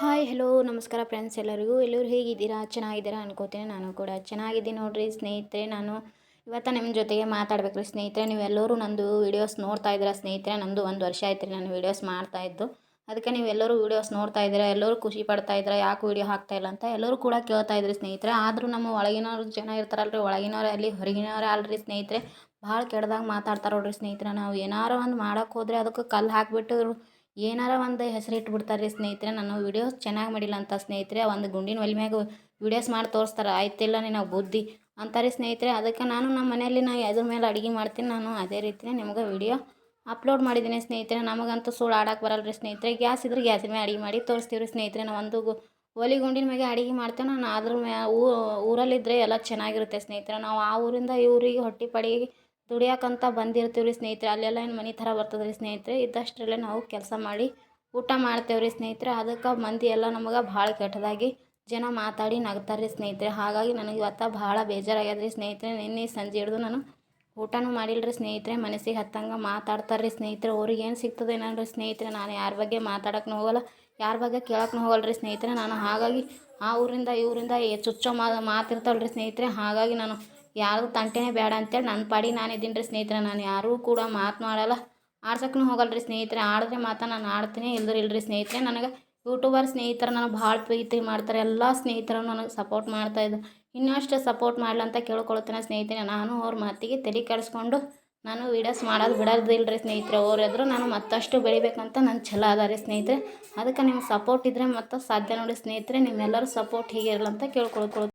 Hi hello ನಮಸ್ಕಾರ friends ಎಲ್ಲರಿಗೂ. ಎಲ್ಲರೂ ಹೇಗಿದ್ದೀರಾ? ಚೆನ್ನಾಗಿದ್ದೀರಾ ಅನ್ಕೋತೀನಿ ನಾನು ಕೂಡ. ಚೆನ್ನಾಗಿದ್ದೀನಿ ನೋಡಿರಿ ಸ್ನೇಹಿತರೆ, ನಾನು ಇವತ್ತು ನಿಮ್ಮ ಜೊತೆಗೆ ಮಾತಾಡ್ಬೇಕು ರೀ ಸ್ನೇಹಿತರೆ ನೀವೆಲ್ಲರೂ ನಂದು ವೀಡಿಯೋಸ್ ನೋಡ್ತಾ ಇದ್ದೀರಾ ಸ್ನೇಹಿತರೆ? ನಂದು ಒಂದು ವರ್ಷ ಆಯ್ತು ರೀ ನಾನು ವೀಡಿಯೋಸ್ ಮಾಡ್ತಾ ಇದ್ದು. ಅದಕ್ಕೆ ನೀವೆಲ್ಲರೂ ವೀಡಿಯೋಸ್ ನೋಡ್ತಾ ಇದ್ದೀರಾ? ಎಲ್ಲರೂ ಖುಷಿ ಪಡ್ತಾ ಇದ್ದೀರಾ? ಯಾಕೆ ವೀಡಿಯೋ ಹಾಕ್ತಾ ಇಲ್ಲ ಅಂತ ಎಲ್ಲರೂ ಕೂಡ ಕೇಳ್ತಾ ಇದ್ರಿ ಸ್ನೇಹಿತರೆ. ಆದರೂ ನಮ್ಮ ಒಳಗಿನವ್ರು ಜನ ಇರ್ತಾರಲ್ರಿ, ಒಳಗಿನವರೇ ಅಲ್ಲಿ, ಹೊರಗಿನವರೇ ಅಲ್ರಿ ಸ್ನೇಹಿತರೆ. ಭಾಳ ಕೆಡ್ದಾಗ ಮಾತಾಡ್ತಾರೆ ನೋಡ್ರಿ ಸ್ನೇಹಿತರೆ. ನಾವು ಏನಾರ ಒಂದು ಮಾಡೋಕ್ಕೆ ಹೋದರೆ ಅದಕ್ಕೆ ಕಲ್ಲು ಹಾಕಿಬಿಟ್ಟು ಏನಾರ ಒಂದು ಹೆಸರು ಇಟ್ಬಿಡ್ತಾರೆ ರೀ ಸ್ನೇಹಿತರೆ ನಾನು ವೀಡಿಯೋಸ್ ಚೆನ್ನಾಗಿ ಮಾಡಿಲ್ಲ ಅಂತ ಸ್ನೇಹಿತರೆ ಒಂದು ಗುಂಡಿನ ಒಲೆ ಮ್ಯಾಗ ವೀಡಿಯೋಸ್ ಮಾಡಿ ತೋರಿಸ್ತಾರೆ, ಆಯ್ತಿಲ್ಲ ನಿನಗೆ ಬುದ್ಧಿ ಅಂತಾರೆ ಸ್ನೇಹಿತರೆ. ಅದಕ್ಕೆ ನಾನು ನಮ್ಮ ಮನೆಯಲ್ಲಿ ನಾನು ಅದ್ರ ಮೇಲೆ ಅಡುಗೆ ಮಾಡ್ತೀನಿ, ನಾನು ಅದೇ ರೀತಿಯೇ ನಿಮಗೆ ವೀಡಿಯೋ ಅಪ್ಲೋಡ್ ಮಾಡಿದ್ದೀನಿ ಸ್ನೇಹಿತರೆ. ನಮಗಂತೂ ಸುಳ್ಳು ಆಡೋಕೆ ಬರಲ್ಲ ರೀ ಸ್ನೇಹಿತರೆ. ಗ್ಯಾಸ್ ಇದ್ರೆ ಗ್ಯಾಸಿನ ಮೇಲೆ ಅಡುಗೆ ಮಾಡಿ ತೋರಿಸ್ತೀವಿ ರೀ ಸ್ನೇಹಿತರೆ. ನಾವು ಒಂದು ಒಲೆ ಗುಂಡಿನ ಮ್ಯಾಗೆ ಅಡುಗೆ ಮಾಡ್ತೇವೆ, ನಾನು ಅದ್ರ ಮ್ಯಾ ಊರಲ್ಲಿದ್ದರೆ ಎಲ್ಲ ಚೆನ್ನಾಗಿರುತ್ತೆ ಸ್ನೇಹಿತರೆ. ನಾವು ಆ ಊರಿಂದ ಈ ಊರಿಗೆ ಹೊಟ್ಟೆ ಪಾಡಿಗೆ ದುಡಿಯಾಕಂತ ಬಂದಿರ್ತೀವಿ ರೀ ಸ್ನೇಹಿತರೆ. ಅಲ್ಲೆಲ್ಲ ಏನು ಮನೆ ಥರ ಬರ್ತದೆ ರೀ ಸ್ನೇಹಿತರೆ. ಇದ್ದಷ್ಟರಲ್ಲೇ ನಾವು ಕೆಲಸ ಮಾಡಿ ಊಟ ಮಾಡ್ತೇವೆ ರೀ ಸ್ನೇಹಿತರೆ. ಅದಕ್ಕೆ ಮಂದಿ ಎಲ್ಲ ನಮಗೆ ಭಾಳ ಕೆಟ್ಟದಾಗಿ ಜನ ಮಾತಾಡಿ ನಗ್ತಾರೆ ರೀ ಸ್ನೇಹಿತರೆ. ಹಾಗಾಗಿ ನನಗೆ ಇವತ್ತು ಭಾಳ ಬೇಜಾರಾಗ್ಯದ ರೀ ಸ್ನೇಹಿತರೆ. ನಿನ್ನೆ ಸಂಜೆ ಹಿಡಿದು ನಾನು ಊಟನೂ ಮಾಡಿಲ್ಲ ರೀ ಸ್ನೇಹಿತರೆ. ಮನಸ್ಸಿಗೆ ಹತ್ತಂಗೆ ಮಾತಾಡ್ತಾರೆ ರೀ ಸ್ನೇಹಿತರೆ. ಅವ್ರಿಗೆ ಏನು ಸಿಗ್ತದೆ ಏನಂದ್ರೆ ಸ್ನೇಹಿತರೆ? ನಾನು ಯಾರ ಬಗ್ಗೆ ಮಾತಾಡೋಕ್ಕೂ ಹೋಗಲ್ಲ, ಯಾರ ಬಗ್ಗೆ ಕೇಳೋಕ್ಕೂ ಹೋಗಲ್ಲ ರೀ ಸ್ನೇಹಿತರೆ. ನಾನು ಹಾಗಾಗಿ ಆ ಊರಿಂದ ಇವರಿಂದ ಚುಚ್ಚೋ ಮಾ ಮಾತಿರ್ತಾವಲ್ಲ ರೀ ಸ್ನೇಹಿತರೆ. ಹಾಗಾಗಿ ನಾನು ಯಾರು ತಂಟೆನೇ ಬೇಡ ಅಂತೇಳಿ ನನ್ನ ಪಾಡಿಗೆ ನಾನು ಇದ್ದೀನಿ ರೀ ಸ್ನೇಹಿತರೆ. ನಾನು ಯಾರೂ ಕೂಡ ಮಾತು ಮಾಡಲ್ಲ. ಆಡ್ಸಕ್ಕೂ ಹೋಗಲ್ಲ ರೀ ಸ್ನೇಹಿತರೆ. ಆಡಿದ್ರೆ ಮಾತ್ರ ನಾನು ಆಡ್ತೀನಿ ಇಲ್ದ್ರೆ ಇಲ್ಲರಿ ಸ್ನೇಹಿತರೆ. ನನಗೆ ಯೂಟ್ಯೂಬರ್ ಸ್ನೇಹಿತರು ನನಗೆ ಭಾಳ ಪ್ರೀತಿ ಮಾಡ್ತಾರೆ. ಎಲ್ಲ ಸ್ನೇಹಿತರು ನನಗೆ ಸಪೋರ್ಟ್ ಮಾಡ್ತಾ ಇದ್ದರು ಇನ್ನೂ ಇನ್ನಷ್ಟು ಸಪೋರ್ಟ್ ಮಾಡ್ಲಂತ ಕೇಳ್ಕೊಳ್ತೇನೆ ಸ್ನೇಹಿತರೆ. ನಾನು ಅವ್ರ ಮಾತಿಗೆ ತಲೆ ಕೆಡಿಸ್ಕೊಂಡು ನಾನು ವೀಡಿಯೋಸ್ ಮಾಡೋದು ಬಿಡೋದಿಲ್ಲ ರೀ ಸ್ನೇಹಿತರೆ ಅವ್ರೆದ್ರು ನಾನು ಮತ್ತಷ್ಟು ಬೆಳಿಬೇಕಂತ ನನ್ನ ಛಲ ಅದ ರೀ ಸ್ನೇಹಿತರೆ. ಅದಕ್ಕೆ ನಿಮ್ಗೆ ಸಪೋರ್ಟ್ ಇದ್ದರೆ ಮತ್ತೆ ಸಾಧ್ಯ ನೋಡಿ ಸ್ನೇಹಿತರೆ. ನಿಮ್ಮೆಲ್ಲರೂ ಸಪೋರ್ಟ್ ಹೀಗೆ ಇರಲಿ ಅಂತ ಕೇಳ್ಕೊಳ್ಕೊಳ್